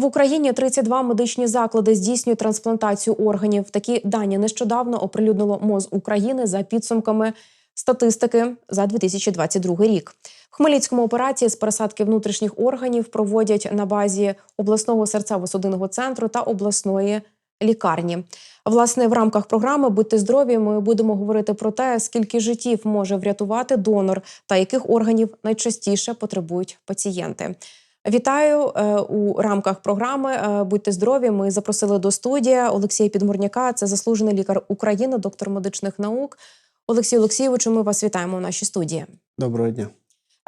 В Україні 32 медичні заклади здійснюють трансплантацію органів. Такі дані нещодавно оприлюднило МОЗ України за підсумками статистики за 2022 рік. В Хмельницькому операції з пересадки внутрішніх органів проводять на базі обласного серцево-судинного центру та обласної лікарні. Власне, в рамках програми Будьте здорові. Ми будемо говорити про те, скільки життів може врятувати донор та яких органів найчастіше потребують пацієнти. Вітаю е, у рамках програми е, Будьте здорові. Ми запросили до студії Олексія Підмурняка. Це заслужений лікар України, доктор медичних наук. Олексій Олексійовичу, ми вас вітаємо в нашій студії. Доброго дня.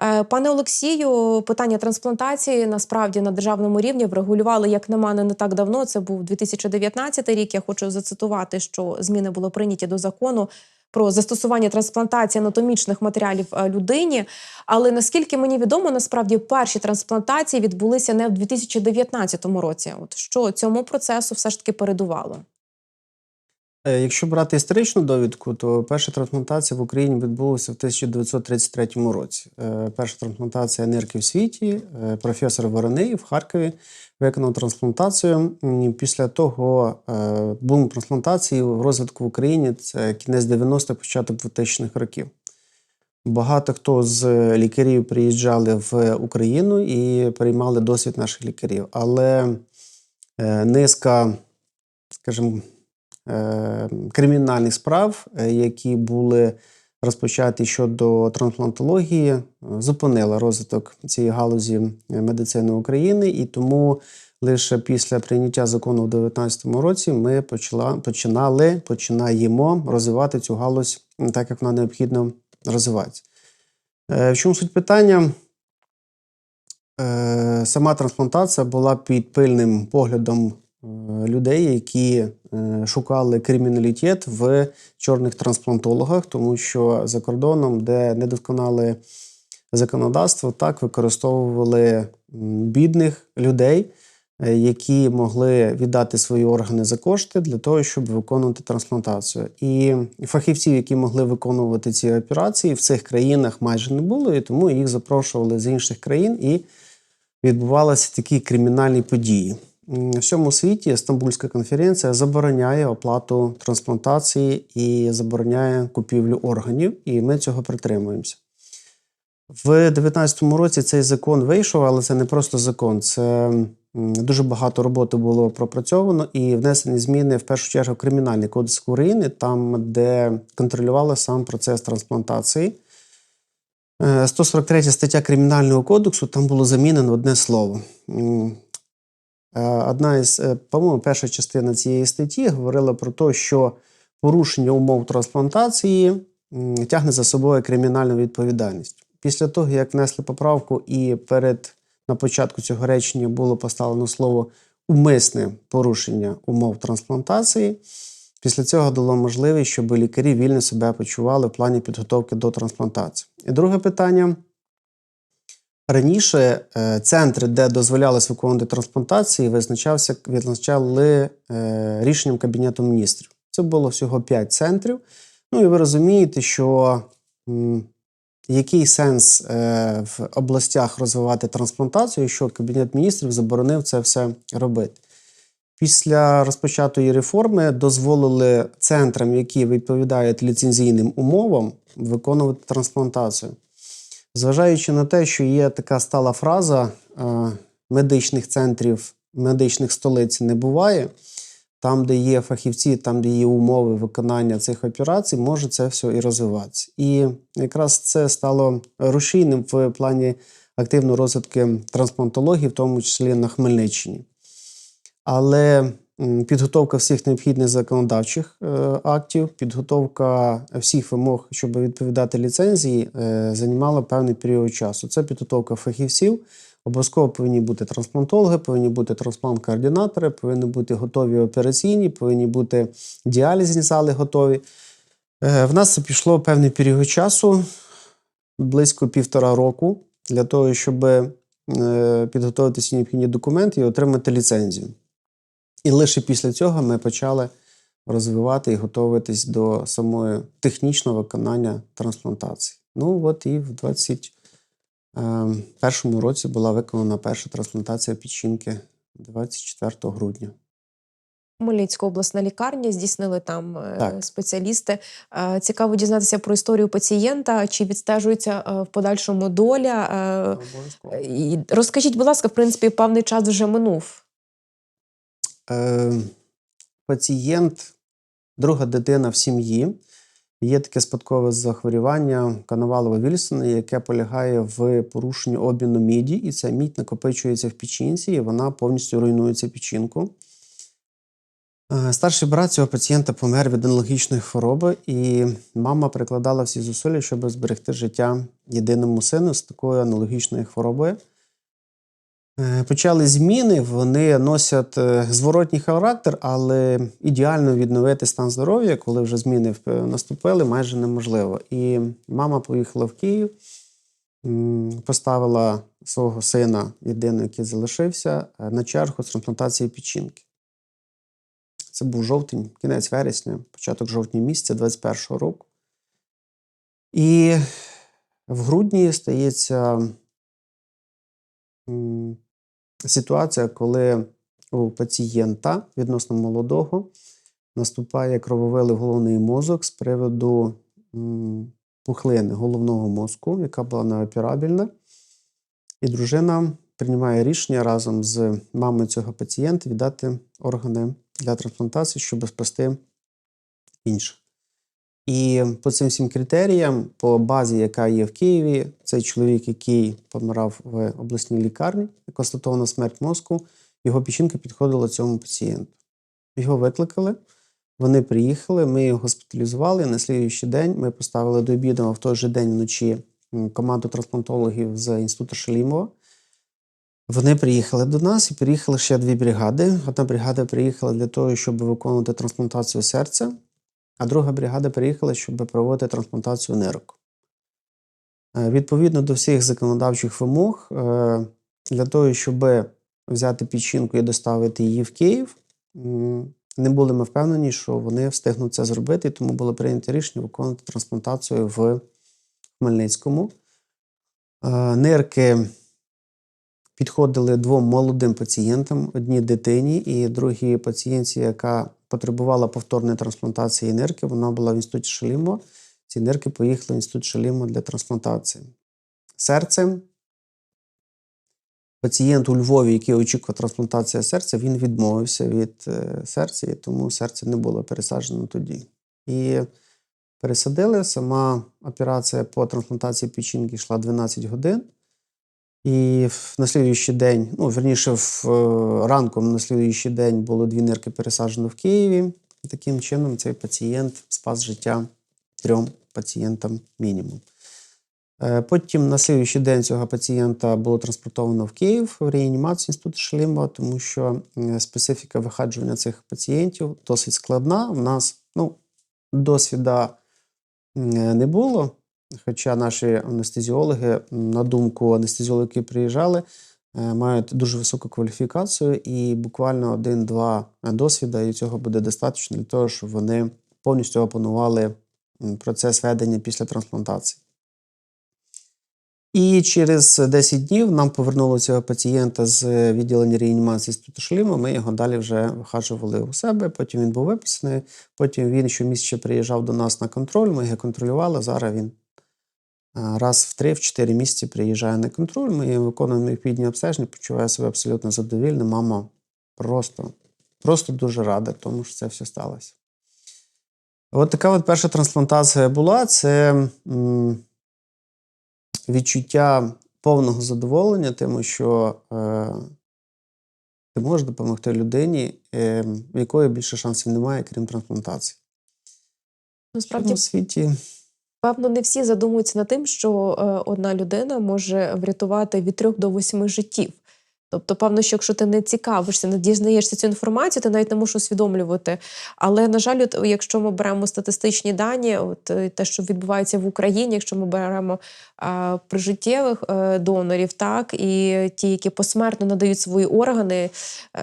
Е, Пане Олексію, питання трансплантації насправді на державному рівні врегулювали, як на мене, не так давно. Це був 2019 рік. Я хочу зацитувати, що зміни були прийняті до закону про застосування трансплантації анатомічних матеріалів е, людині. Але наскільки мені відомо, насправді перші трансплантації відбулися не в 2019 році. От що цьому процесу все ж таки передувало? Е, Якщо брати історичну довідку, то перша трансплантація в Україні відбулася в 1933 році. Е, Перша трансплантація нирки в світі. е, Професор Вороний в Харкові виконав трансплантацію. Після того бум трансплантації в розвитку в Україні це кінець 90-х, початок 2000-х років. Багато хто з лікарів приїжджали в Україну і переймали досвід наших лікарів. Але низка, скажімо, кримінальних справ, е, які були розпочаті щодо трансплантології, е, зупинила розвиток цієї галузі е, медицини України, і тому лише після прийняття закону в 2019 році ми почала, починали, починаємо розвивати цю галузь так, як вона необхідно розвиватися. Е, В чому суть питання? Е, Сама трансплантація була під пильним поглядом е, людей, які е, шукали криміналітет в чорних трансплантологах, тому що за кордоном, де недосконале законодавство, так використовували бідних людей, е, які могли віддати свої органи за кошти для того, щоб виконувати трансплантацію. І фахівців, які могли виконувати ці операції, в цих країнах майже не було, і тому їх запрошували з інших країн і відбувалися такі кримінальні події. В всьому світі Стамбульська конференція забороняє оплату трансплантації і забороняє купівлю органів, і ми цього притримуємося. В 2019 році цей закон вийшов, але це не просто закон. Це дуже багато роботи було пропрацьовано і внесені зміни в першу чергу Кримінальний кодекс України, там, де контролювали сам процес трансплантації. Е, 143 стаття Кримінального кодексу там було замінено одне слово. Е, Одна із, е, по-моєму, перша частина цієї статті говорила про те, що порушення умов трансплантації тягне за собою кримінальну відповідальність. Після того, як внесли поправку, і перед на початку цього речення було поставлено слово умисне порушення умов трансплантації. Після цього дало можливість, щоб лікарі вільно себе почували в плані підготовки до трансплантації. І друге питання. Раніше е, центри, де дозволялось виконувати трансплантації, визначався, визначали е, рішенням Кабінету міністрів. Це було всього 5 центрів. Ну і ви розумієте, що який сенс е, в областях розвивати трансплантацію, якщо Кабінет міністрів заборонив це все робити. Після розпочатої реформи дозволили центрам, які відповідають ліцензійним умовам, виконувати трансплантацію. Зважаючи на те, що є така стала фраза е, медичних центрів, медичних столиць не буває. Там, де є фахівці, там, де є умови виконання цих операцій, може це все і розвиватися. І якраз це стало рушійним в плані активної розвитку трансплантології, в тому числі на Хмельниччині. Але підготовка всіх необхідних законодавчих е, актів, підготовка всіх вимог, щоб відповідати ліцензії, е, займала певний період часу. Це підготовка фахівців. Обов'язково повинні бути трансплантологи, повинні бути трансплант-координатори, повинні бути готові операційні, повинні бути діалізні зали готові. Е, В нас це пішло певний період часу, близько півтора року, для того, щоб підготувати всі необхідні документи і отримати ліцензію. І лише після цього ми почали розвивати і готуватись до самої технічного виконання трансплантації. Ну от і в 2021 році була виконана перша трансплантація печінки 24 грудня. Хмельницька обласна лікарня здійснили там е, Так. спеціалісти. Е, Цікаво дізнатися про історію пацієнта, чи відстежується е, в подальшому доля. Е, Розкажіть, будь ласка, в принципі, певний час вже минув. Е, пацієнт, друга дитина в сім'ї. Є таке спадкове захворювання Коновалова Вільсона, яке полягає в порушенні обміну міді, і ця мідь накопичується в печінці, і вона повністю руйнується печінку. Е, Старший брат цього пацієнта помер від аналогічної хвороби, і мама прикладала всі зусилля, щоб зберегти життя єдиному сину з такою аналогічною хворобою. Е, Почали зміни, вони носять е, зворотній характер, але ідеально відновити стан здоров'я, коли вже зміни е, наступили, майже неможливо. І мама поїхала в Київ, поставила свого сина, єдиного, який залишився, на чергу з трансплантації печінки. Це був жовтень, кінець вересня, початок жовтня місяця 21-го року. І в грудні стається ситуація, коли у пацієнта відносно молодого наступає крововилив головний мозок з приводу пухлини головного мозку, яка була неоперабельна. І дружина приймає рішення разом з мамою цього пацієнта віддати органи для трансплантації, щоб спасти інших. І по цим всім критеріям, по базі, яка є в Києві, цей чоловік, який помирав в обласній лікарні, констатована смерть мозку, його печінка підходила цьому пацієнту. Його викликали, вони приїхали, ми його госпіталізували. На слідуючий день ми поставили до обіду в той же день вночі команду трансплантологів з інституту Шалімова. Вони приїхали до нас і приїхали ще дві бригади. Одна бригада приїхала для того, щоб виконувати трансплантацію серця, а друга бригада приїхала, щоб проводити трансплантацію нирок. Е, Відповідно до всіх законодавчих вимог, е, для того, щоб взяти печінку і доставити її в Київ, не були ми впевнені, що вони встигнуть це зробити, тому було прийнято рішення виконувати трансплантацію в Хмельницькому. Е, Нирки підходили двом молодим пацієнтам: одній дитині і другій пацієнтці, яка потребувала повторної трансплантації нирки. Вона була в інституті Шалімо. Ці нирки поїхали в інститут Шалімо для трансплантації. Серце. Пацієнт у Львові, який очікував трансплантацію серця, він відмовився від е, серця, і тому серце не було пересаджено тоді. І пересадили. Сама операція по трансплантації печінки йшла 12 годин. І на слідуючий день, ну, верніше, в е, ранком на слідуючий день було дві нирки пересаджено в Києві. Таким чином цей пацієнт спас життя трьом пацієнтам мінімум. Е, Потім на слідуючий день цього пацієнта було транспортовано в Київ в реанімацію інституту Шлімба, тому що специфіка виходжування цих пацієнтів досить складна. У нас ну, досвіда не було. Хоча наші анестезіологи, на думку анестезіологів, які приїжджали, е, мають дуже високу кваліфікацію, і буквально один-два досвіда, і цього буде достатньо для того, щоб вони повністю опанували процес ведення після трансплантації. І через 10 днів нам повернули цього пацієнта з відділення реанімації інституту Шліма. Ми його далі вже вихаджували у себе. Потім він був виписаний. Потім він щомісяця приїжджав до нас на контроль. Ми його контролювали. Зараз він раз в 3-4 місяці приїжджає на контроль. Ми виконуємо необхідні обстеження, почуває себе абсолютно задовільно. Мама просто, просто дуже рада, тому що це все сталося. От така от перша трансплантація була. Це відчуття повного задоволення, тому що е, ти можеш допомогти людині, е, в якої більше шансів немає, крім трансплантації. В Насправді, цьому світі певно, не всі задумуються над тим, що е, одна людина може врятувати від трьох до восьми життів. Тобто, певно, що якщо ти не цікавишся, не дізнаєшся цю інформацію, ти навіть не можеш усвідомлювати. Але на жаль, от, якщо ми беремо статистичні дані, от е, те, що відбувається в Україні, якщо ми беремо а, прижиттєвих е, донорів, так і ті, які посмертно надають свої органи, е,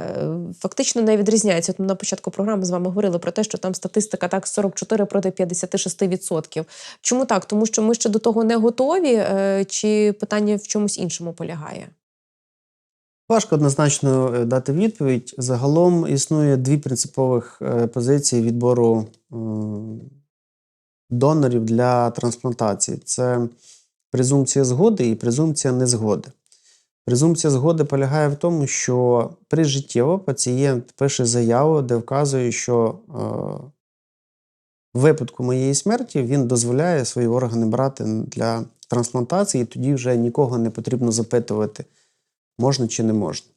фактично не відрізняються. От ми на початку програми з вами говорили про те, що там статистика так 44 проти 56%. Чому так? Тому що ми ще до того не готові, е, чи питання в чомусь іншому полягає? Важко однозначно е, дати відповідь. Загалом існує дві принципових е, позиції відбору е, донорів для трансплантації: це презумпція згоди і презумпція незгоди. Презумпція згоди полягає в тому, що прижиттєво пацієнт пише заяву, де вказує, що в випадку моєї смерті він дозволяє свої органи брати для трансплантації, і тоді вже нікого не потрібно запитувати, можна чи не можна.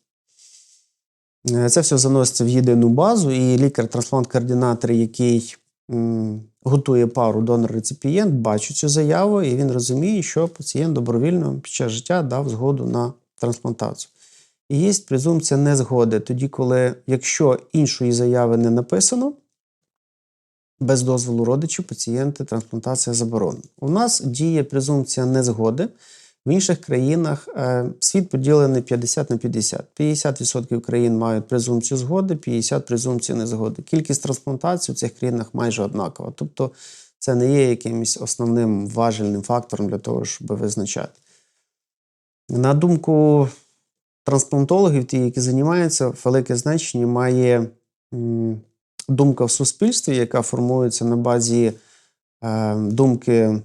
Е, Це все заноситься в єдину базу, і лікар-трансплант-координатор, який готує пару донор-реципієнт, бачить цю заяву, і він розуміє, що пацієнт добровільно під час життя дав згоду на трансплантацію. І є презумпція незгоди, тоді, коли, якщо іншої заяви не написано, без дозволу родичів пацієнти трансплантація заборонена. У нас діє презумпція незгоди. В інших країнах е, світ поділений 50 на 50. 50% країн мають презумпцію згоди, 50% презумпцію незгоди. Кількість трансплантацій у цих країнах майже однакова. Тобто це не є якимось основним важельним фактором для того, щоб визначати. На думку трансплантологів, ті, які займаються, велике значення має думка в суспільстві, яка формується на базі думки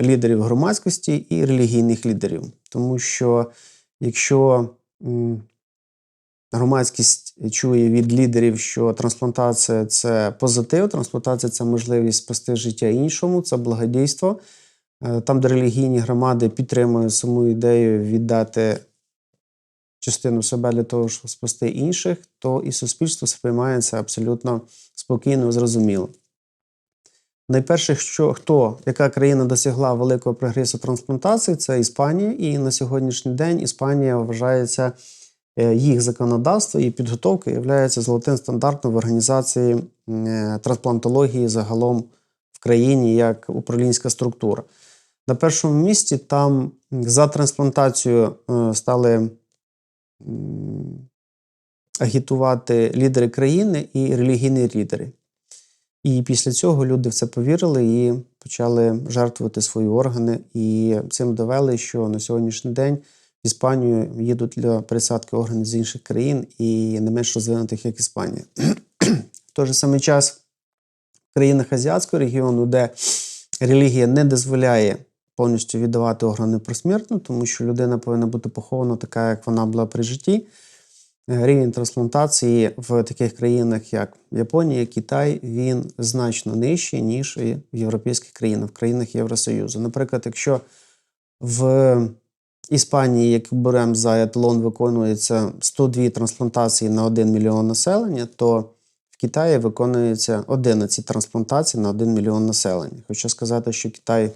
лідерів громадськості і релігійних лідерів. Тому що якщо громадськість чує від лідерів, що трансплантація це позитив, трансплантація це можливість спасти життя іншому, це благодійство. Е, Там, де релігійні громади підтримують саму ідею віддати частину себе для того, щоб спасти інших, то і суспільство сприймається абсолютно спокійно зрозуміло. Найперше, що хто, яка країна досягла великого прогресу трансплантації, це Іспанія, і на сьогоднішній день Іспанія вважається е, їх законодавство і підготовка є золотим стандартом в організації е, трансплантології загалом в країні як управлінська структура. На першому місці там за трансплантацію е, стали агітувати лідери країни і релігійні лідери. І після цього люди в це повірили і почали жертвувати свої органи. І цим довели, що на сьогоднішній день в Іспанію їдуть для пересадки органів з інших країн і не менш розвинутих, як Іспанія. В той же самий час в країнах азіатського регіону, де релігія не дозволяє повністю віддавати органи просмертно, тому що людина повинна бути похована така, як вона була при житті. Рівень трансплантації в таких країнах, як Японія, Китай, він значно нижчий, ніж і в європейських країнах, в країнах Євросоюзу. Наприклад, якщо в Іспанії, як беремо за еталон, виконується 102 трансплантації на 1 мільйон населення, то в Китаї виконується 11 трансплантацій на 1 мільйон населення. Хочу сказати, що Китай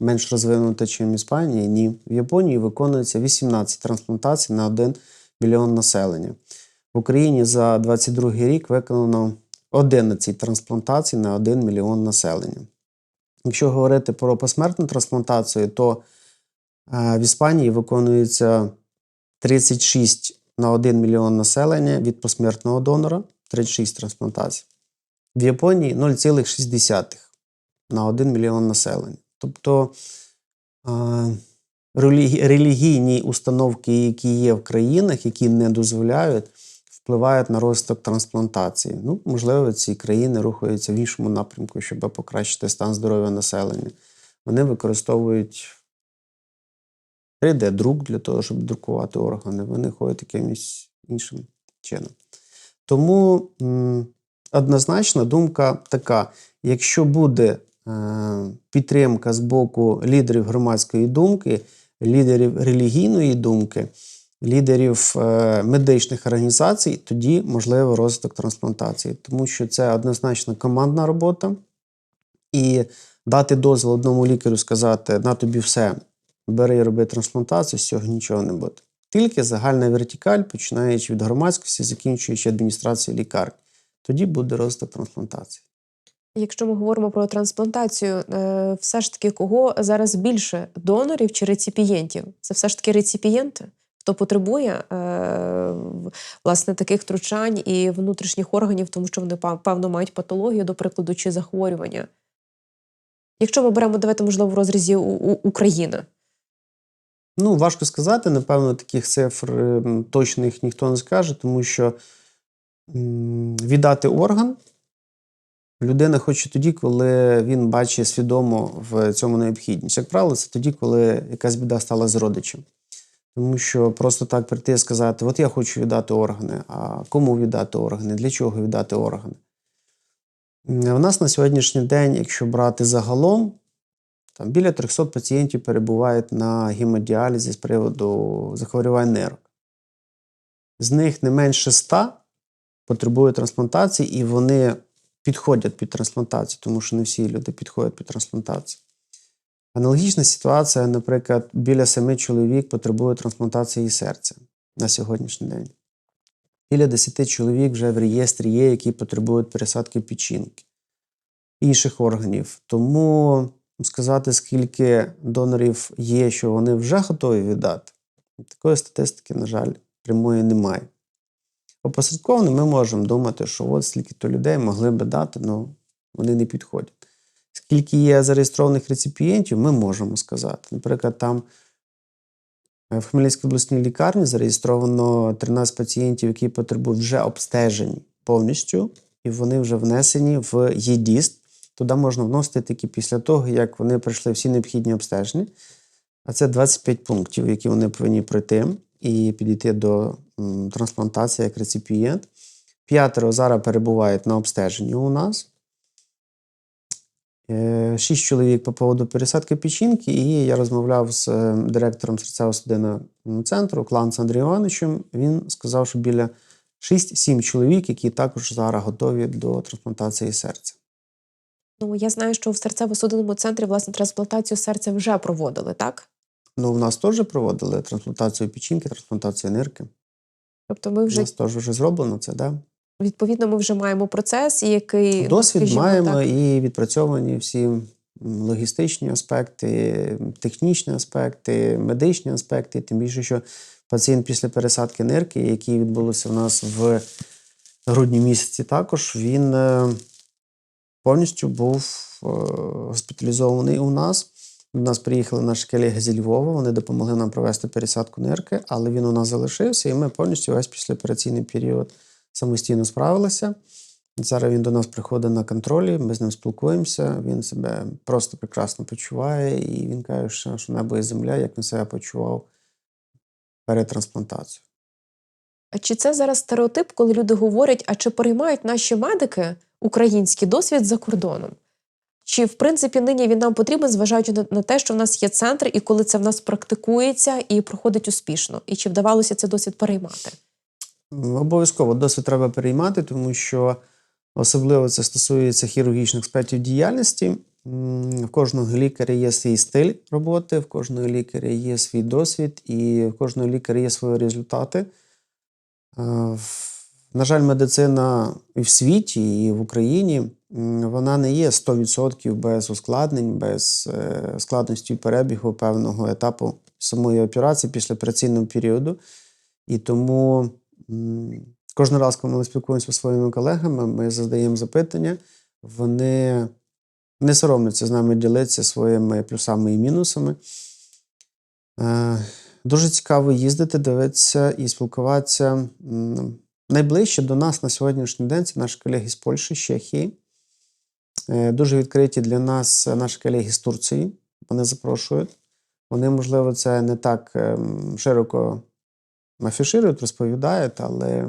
менш розвинутий, ніж Іспанія, ні. В Японії виконується 18 трансплантацій на 1 мільйон населення. В Україні за 22 рік виконано 11 трансплантацій на 1 мільйон населення. Якщо говорити про посмертну трансплантацію, то е, в Іспанії виконується 36 на 1 мільйон населення від посмертного донора 36 трансплантацій. В Японії 0,6 на 1 мільйон населення. Тобто е, релігійні установки, які є в країнах, які не дозволяють, впливають на розвиток трансплантації. Ну, можливо, ці країни рухаються в іншому напрямку, щоб покращити стан здоров'я населення. Вони використовують 3D-друк для того, щоб друкувати органи. Вони ходять якимось іншим чином. Тому однозначно думка така: якщо буде е, підтримка з боку лідерів громадської думки, лідерів релігійної думки, лідерів е, медичних організацій, тоді можливо розвиток трансплантації, тому що це однозначно командна робота. І дати дозвіл одному лікарю сказати: на тобі все, бери і роби трансплантацію, з цього нічого не буде. Тільки загальна вертикаль, починаючи від громадськості, закінчуючи адміністрацією лікарні. Тоді буде розвиток трансплантації. Якщо ми говоримо про трансплантацію, е, все ж таки кого зараз більше донорів чи реципієнтів? Це все ж таки реципієнти, хто потребує е, власне таких втручань і внутрішніх органів, тому що вони певно мають патологію, до прикладу, чи захворювання. Якщо ми беремо, давайте, можливо, в розрізі У- У- Ну, важко сказати. Напевно, таких цифр точних ніхто не скаже, тому що віддати орган людина хоче тоді, коли він бачить свідомо в цьому необхідність. Як правило, це тоді, коли якась біда стала з родичем. Тому що просто так прийти і сказати: от я хочу віддати органи, а кому віддати органи, для чого віддати органи? У нас на сьогоднішній день, якщо брати загалом, там біля 300 пацієнтів перебувають на гемодіалізі з приводу захворювань нирок. З них не менше 100 потребують трансплантації, і вони підходять під трансплантацію, тому що не всі люди підходять під трансплантацію. Аналогічна ситуація, наприклад, біля 7 чоловік потребує трансплантації серця на сьогоднішній день. Біля 10 чоловік вже в реєстрі є, які потребують пересадки печінки, інших органів. Тому сказати, скільки донорів є, що вони вже готові віддати, такої статистики, на жаль, прямої немає. Опосередковано ми можемо думати, що от стільки то людей могли би дати, але вони не підходять. Скільки є зареєстрованих реципієнтів, ми можемо сказати. Наприклад, там е, в Хмельницькій обласній лікарні зареєстровано 13 пацієнтів, які потребують вже обстежень повністю, і вони вже внесені в ЄДІСТ. Туди можна вносити тільки після того, як вони пройшли всі необхідні обстеження. А це 25 пунктів, які вони повинні пройти і підійти до трансплантації як реципієнт. П'ятеро зараз перебувають на обстеженні у нас. Е, Шість чоловік по поводу пересадки печінки, і я розмовляв з е, директором серцево-судинного центру Кланц Андрієм Івановичем. Він сказав, що біля 6-7 чоловік, які також зараз готові до трансплантації серця. Ну я знаю, що в серцево-судинному центрі власне трансплантацію серця вже проводили, так? Ну, в нас теж проводили трансплантацію печінки, трансплантацію нирки. Тобто, ми У вже нас теж вже зроблено це, да? відповідно ми вже маємо процес, який Досвід скажімо маємо так, і відпрацьовані всі логістичні аспекти, технічні аспекти, медичні аспекти. Тим більше, що пацієнт після пересадки нирки, який відбулося в нас в грудні місяці, також він е, повністю був е, госпіталізований у нас. До нас приїхали наші колеги зі Львова, вони допомогли нам провести пересадку нирки, але він у нас залишився, і ми повністю весь післяопераційний період самостійно справилися. Зараз він до нас приходить на контролі, ми з ним спілкуємося. Він себе просто прекрасно почуває, і він каже, що, небо і земля, як він себе почував перед трансплантацією. А чи це зараз стереотип, коли люди говорять, а чи переймають наші медики український досвід за кордоном? Чи в принципі нині він нам потрібен, зважаючи на, те, що в нас є центр, і коли це в нас практикується і проходить успішно? І чи вдавалося цей досвід переймати? Обов'язково досвід треба переймати, тому що особливо це стосується хірургічних аспектів діяльності. В кожного лікаря є свій стиль роботи, в кожного лікаря є свій досвід, і в кожного лікаря є свої результати. Е, На жаль, медицина і в світі, і в Україні вона не є 100% без ускладнень, без е, складності перебігу певного етапу самої операції після операційного періоду. І тому кожен раз, коли ми спілкуємося зі своїми колегами, ми задаємо запитання, вони не соромляться з нами ділитися своїми плюсами і мінусами. Е, Дуже цікаво їздити, дивитися і спілкуватися. Найближче до нас на сьогоднішній день це наші колеги з Польщі, з Чехії. Е, Дуже відкриті для нас наші колеги з Турції. Вони запрошують. Вони, можливо, це не так ем, широко афішують, розповідають, але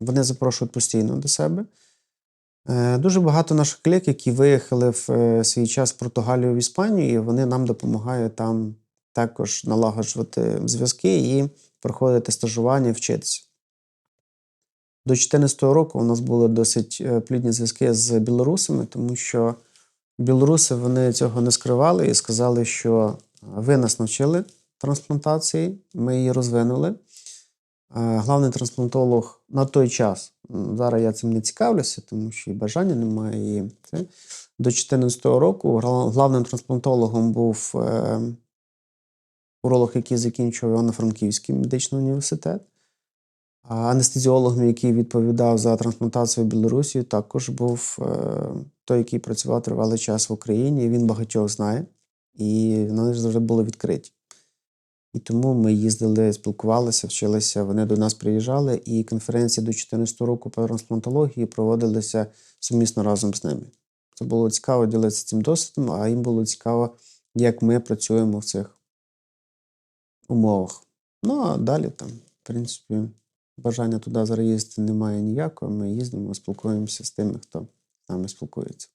вони запрошують постійно до себе. Е, Дуже багато наших колег, які виїхали в е, свій час в Португалію в Іспанію, і вони нам допомагають там також налагоджувати зв'язки і проходити стажування, вчитися. До 2014 року у нас були досить е, плідні зв'язки з білорусами, тому що білоруси вони цього не скривали і сказали, що е, ви нас навчили трансплантації, ми її розвинули. Е, Главний трансплантолог на той час, зараз я цим не цікавлюся, тому що і бажання немає. І це. До 2014 року главним трансплантологом був уролог, який закінчував Івано-Франківський медичний університет. Анестезіологом, який відповідав за трансплантацію в Білорусі, також був е, той, який працював тривалий час в Україні. Він багатьох знає, і вони завжди були відкриті. І тому ми їздили, спілкувалися, вчилися. Вони до нас приїжджали, і конференції до 2014 року по трансплантології проводилися сумісно разом з ними. Це було цікаво ділитися цим досвідом, а їм було цікаво, як ми працюємо в цих умовах. Ну а далі там, в принципі, бажання туди зараз їздити немає ніякого. Ми їздимо, спілкуємося з тими, хто з нами спілкується.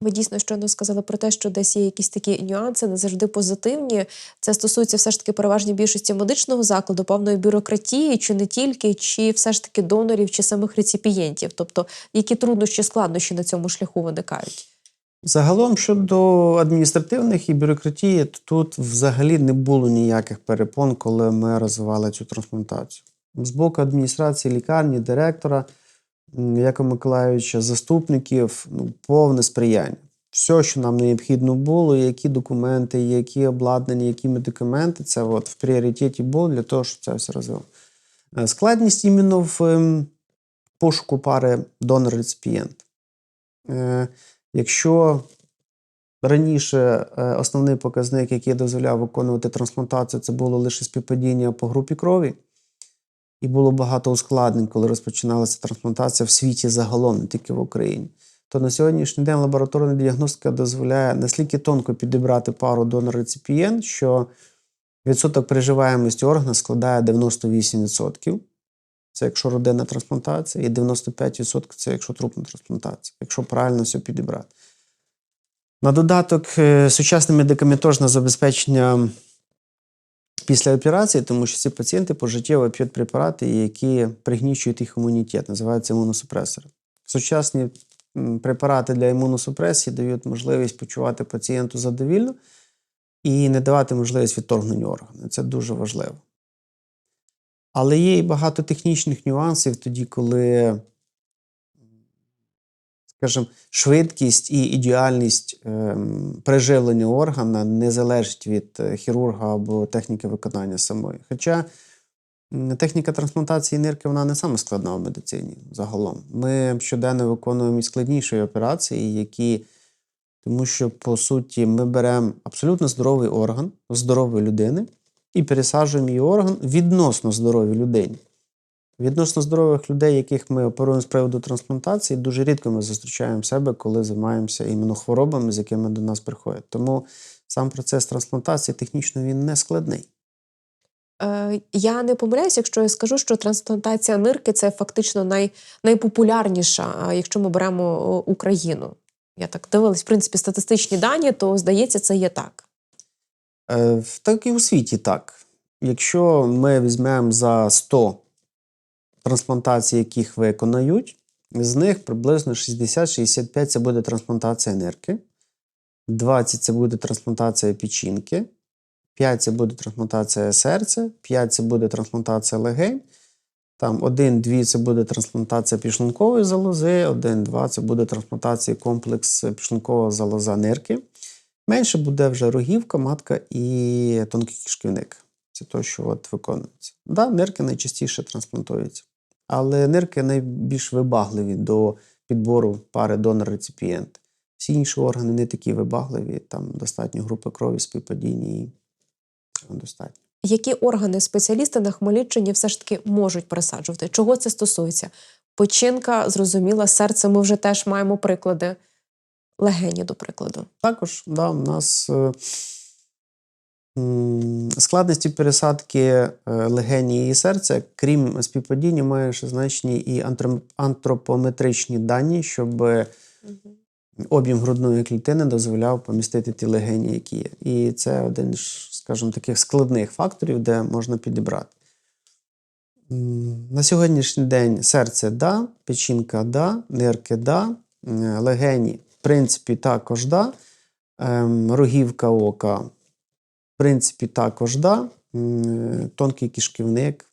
Ви дійсно щойно сказали про те, що десь є якісь такі нюанси, не завжди позитивні. Це стосується все ж таки переважній більшості медичного закладу, певної бюрократії, чи не тільки, чи все ж таки донорів, чи самих реципієнтів. Тобто, які труднощі, складнощі на цьому шляху виникають? Загалом щодо адміністративних і бюрократії, то тут взагалі не було ніяких перепон, коли ми розвивали цю трансплантацію. З боку адміністрації лікарні, директора, м, Якова Миколайовича, заступників, ну, повне сприяння. Все, що нам необхідно було, які документи, які обладнання, які медикаменти, це от в пріоритеті було для того, щоб це все розвивало. Е, Складність іменно в ем, пошуку пари донор-реципієнт. Е, Якщо раніше е, основний показник, який дозволяв виконувати трансплантацію, це було лише співпадіння по групі крові, і було багато ускладнень, коли розпочиналася трансплантація в світі загалом, не тільки в Україні. То на сьогоднішній день лабораторна діагностика дозволяє настільки тонко підібрати пару донор-реципієнт, що відсоток приживаємості органа складає 98%. Це якщо родинна трансплантація, і 95% це якщо трупна трансплантація, якщо правильно все підібрати. На додаток, е, сучасне медикаментозне забезпечення після операції, тому що ці пацієнти пожиттєво п'ють препарати, які пригнічують їх імунітет, називаються імуносупресори. Сучасні препарати для імуносупресії дають можливість почувати пацієнту задовільно і не давати можливість відторгнення органу. Це дуже важливо. Але є і багато технічних нюансів тоді, коли, скажімо, швидкість і ідеальність ем, приживлення органа не залежить від е, хірурга або техніки виконання самої. Хоча техніка трансплантації нирки вона не саме складна в медицині загалом. Ми щоденно виконуємо і складніші операції, які. Тому що, по суті, ми беремо абсолютно здоровий орган здорової людини і пересаджуємо її орган відносно здоровій людині. Відносно здорових людей, яких ми оперуємо з приводу трансплантації, дуже рідко ми зустрічаємо себе, коли займаємося іменно хворобами, з якими до нас приходять. Тому сам процес трансплантації технічно він не складний. Е, я не помиляюсь, якщо я скажу, що трансплантація нирки це фактично най, найпопулярніша, якщо ми беремо Україну. Я так дивилась, в принципі, статистичні дані, то здається, це є так. Е, Так і у світі так. Якщо ми візьмемо за 100 трансплантацій, яких виконають, з них приблизно 60-65 це буде трансплантація нирки, 20 це буде трансплантація печінки, 5 це буде трансплантація серця, 5 це буде трансплантація легень, там 1-2 це буде трансплантація підшлункової залози, 1-2 це буде трансплантація комплекс підшлункова залоза нирки. Менше буде вже рогівка, матка і тонкий кишківник. Це те, що от виконується. Да, нирки найчастіше трансплантуються. Але нирки найбільш вибагливі до підбору пари донор-реципієнт. Всі інші органи не такі вибагливі, там достатньо групи крові, співпадіння і достатньо. Які органи спеціалісти на Хмельниччині все ж таки можуть пересаджувати? Чого це стосується? Печінка, зрозуміла, серце ми вже теж маємо приклади. Легені, до прикладу. Також да, у нас е, складності пересадки е, легені і серця, крім співпадіння, має ще значні і антропометричні дані, щоб об'єм грудної клітини дозволяв помістити ті легені, які є. І це один з, скажімо, таких складних факторів, де можна підібрати. На сьогоднішній день серце да, печінка да, нирки да, легені, в принципі, також да, ем, рогівка ока, в принципі, також да, тонкий кишківник,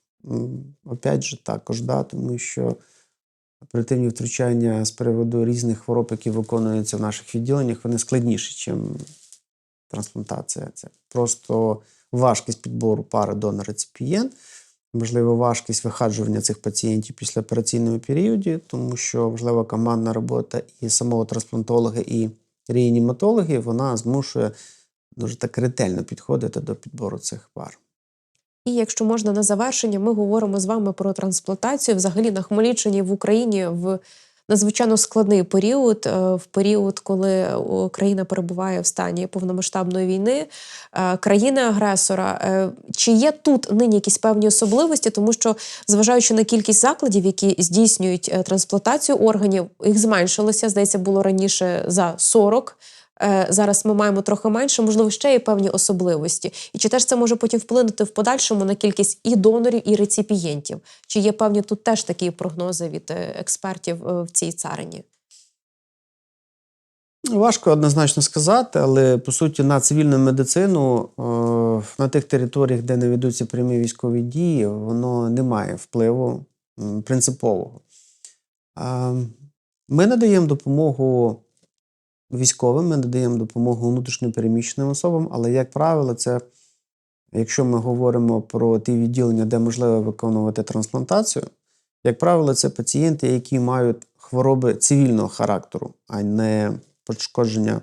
опять же, також да, тому що оперативні втручання з приводу різних хвороб, які виконуються в наших відділеннях, вони складніші, ніж трансплантація. Це просто важкість підбору пари донор-реципієнт, можливо, важкість вихаджування цих пацієнтів після операційного періоду, тому що важлива командна робота і самого трансплантолога, і реаніматологів, вона змушує дуже так ретельно підходити до підбору цих пар. І якщо можна на завершення, ми говоримо з вами про трансплантацію взагалі на Хмельниччині в Україні в надзвичайно складний період, е, в період, коли о, країна перебуває в стані повномасштабної війни, е, країни-агресора. Е, Чи є тут нині якісь певні особливості? Тому що, зважаючи на кількість закладів, які здійснюють е, трансплантацію органів, їх зменшилося. Здається, було раніше за 40. Е, Зараз ми маємо трохи менше, можливо, ще є певні особливості. І чи теж це може потім вплинути в подальшому на кількість і донорів, і реципієнтів? Чи є певні тут теж такі прогнози від е, експертів е, в цій царині? Важко однозначно сказати, але по суті на цивільну медицину на тих територіях, де не ведуться прямі військові дії, воно не має впливу принципового. Ми надаємо допомогу військовим, ми надаємо допомогу внутрішньопереміщеним особам, але, як правило, це якщо ми говоримо про ті відділення, де можливо виконувати трансплантацію, як правило, це пацієнти, які мають хвороби цивільного характеру, а не пошкодження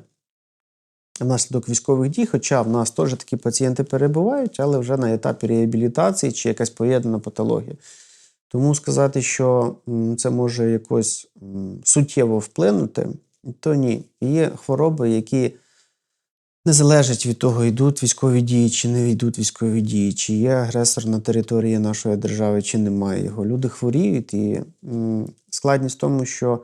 внаслідок військових дій. Хоча в нас теж такі пацієнти перебувають, але вже на етапі реабілітації чи якась поєднана патологія. Тому сказати, що це може якось суттєво вплинути, то ні. Є хвороби, які не залежать від того, йдуть військові дії чи не йдуть військові дії, чи є агресор на території нашої держави, чи немає його. Люди хворіють, і складність в тому, що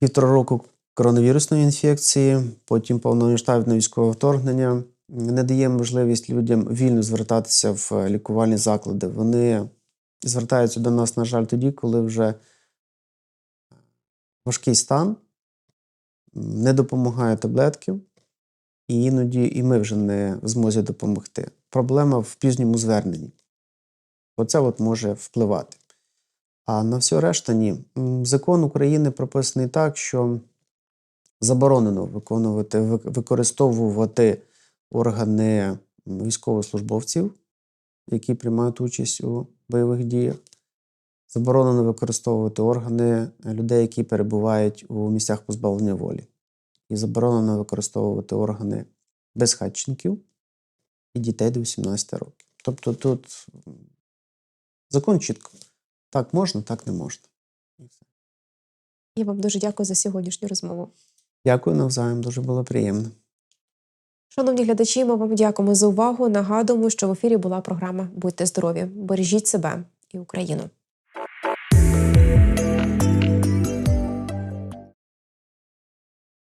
півтора року коронавірусної інфекції, потім повномасштабне військове вторгнення не дає можливість людям вільно звертатися в лікувальні заклади. Вони звертаються до нас, на жаль, тоді, коли вже важкий стан, не допомагає таблетків, і іноді і ми вже не в змозі допомогти. Проблема в пізньому зверненні. Оце от може впливати. А на все решта ні. Закон України прописаний так, що заборонено виконувати, використовувати органи військовослужбовців, які приймають участь у бойових діях. Заборонено використовувати органи е, людей, які перебувають у місцях позбавлення волі. І заборонено використовувати органи безхатченків і дітей до 18 років. Тобто тут закон чітко. Так можна, так не можна. Я вам дуже дякую за сьогоднішню розмову. Дякую навзаєм, дуже було приємно. Шановні глядачі, ми вам дякуємо за увагу. Нагадуємо, що в ефірі була програма Будьте здорові! Бережіть себе і Україну.